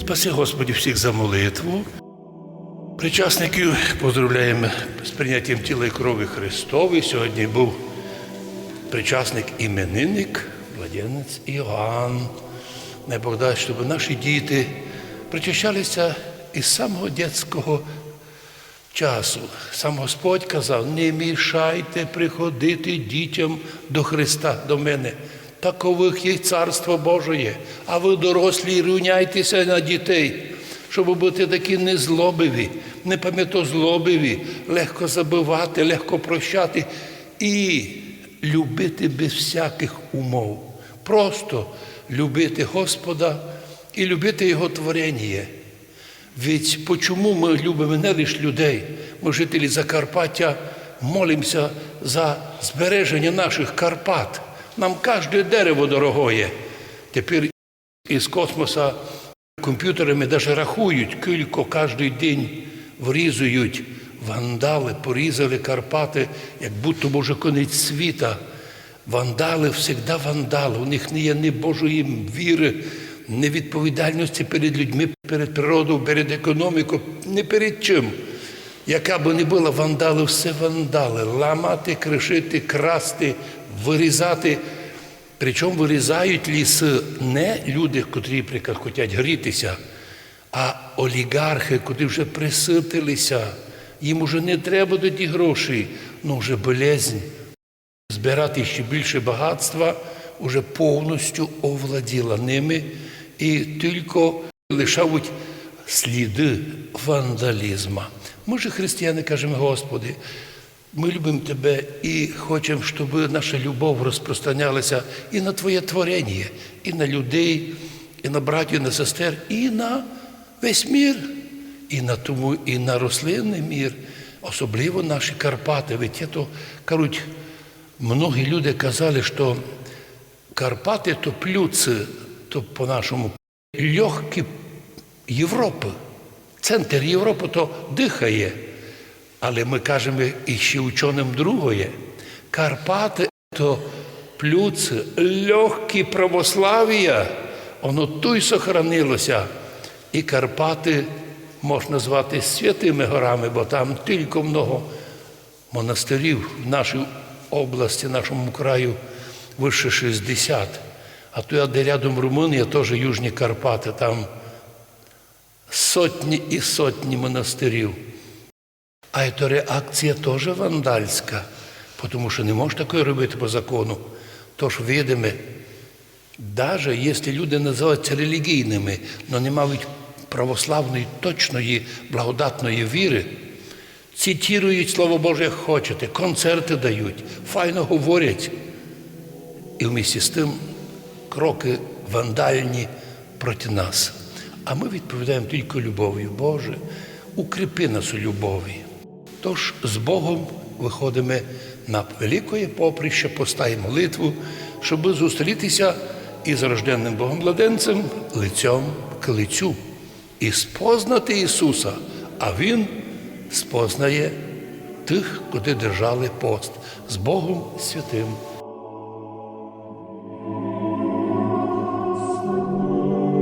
Спаси Господі всіх за молитву. Причасників поздравляємо з прийняттям тіла і крові Христової. Сьогодні був причасник іменинник, младенець Іоанн. Не Бог дасть, щоб наші діти причащалися із самого дитячого часу. Сам Господь казав, не мішайте приходити дітям до Христа, до мене. Такових є Царство Божоє, а ви дорослі рівняйтеся на дітей, щоб бути такі незлобиві, не пам'ятозлобиві, легко забивати, легко прощати і любити без всяких умов. Просто любити Господа і любити Його творення. Ведь почому ми любимо не лише людей, ми жителі Закарпаття молимося за збереження наших Карпат. Нам кожне дерево дорогое. Тепер із космоса комп'ютерами навіть рахують, кілько кожен день врізують вандали, порізали Карпати, як будто може конець світа. Вандали завжди вандали. У них не є ні Божої віри, ні відповідальності перед людьми, перед природою, перед економікою, ні перед чим. Яка би не була вандали, все вандали. Ламати, кришити, красти, вирізати. Причому вирізають ліси не люди, котрі хочуть грітися, а олігархи, котрі вже приситилися. Їм уже не треба до ті гроші, ну вже болезнь збирати ще більше багатства, уже повністю овладіла ними і тільки лишають сліди. Ми ж християни кажемо, Господи, ми любимо Тебе і хочемо, щоб наша любов розпространялася і на Твоє творення, і на людей, і на братів, і на сестер, і на весь мір, і на тому, і на рослинний мір, особливо наші Карпати. Ведь я то кажуть, Многі люди казали, що Карпати то плюци, то по-нашому легкі Європи. Центр Європи то дихає. Але ми кажемо і ще ученим другое. Карпати то плюци, легкі православ'я, воно тут сохранилося. І Карпати можна звати святими горами, бо там тільки много монастирів в нашій області, нашому краю вище 60. А то де рядом Румунія, теж Южні Карпати, там сотні і сотні монастирів. А це реакція теж вандальська, тому що не можна такое робити по закону. Тож видимо, навіть якщо люди називаються релігійними, але не мають православної, точної, благодатної віри, цитують Слово Боже, як хочете, концерти дають, файно говорять. І вмісті з тим кроки вандальні проти нас. А ми відповідаємо тільки любов'ю. Боже, укріпи нас у любові. Тож з Богом виходимо на велике поприще, поста молитву, щоб зустрітися із рожденним Богом младенцем лицем к лицю і спознати Ісуса, а Він спознає тих, куди держали пост з Богом святим.